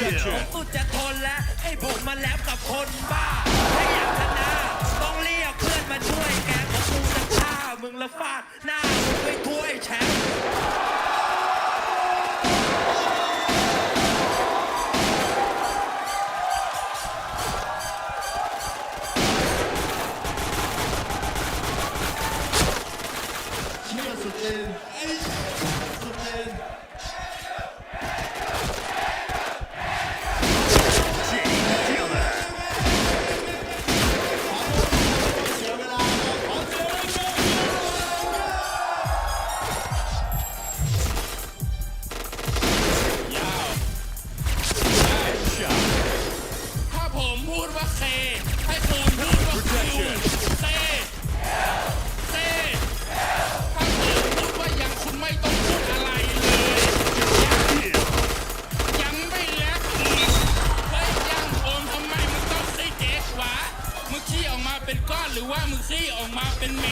ผมสุดจะทนแล้วให้ผมมาแล้วกับคนบ้าถ้าอยากชนะต้องเรียกเพื่อนมาช่วยแกของกูจะฆ่ามึงละฟาดหน้ามึงไถ้วยแชมป์เชื่อสุดเอง พูดว่าเคให้คุณพูดว่าคิวเซเคถ้าผมพูดว่ายังคุณไม่ต้องพูดอะไรเลยยังไม่แล้วอีกเฮ้ยังโอมทำไมมึงต้องซีเจ๊กวะมึงขี้ออกมาเป็นก้อนหรือว่ามึงขี้ออกมาเป็นเม็ด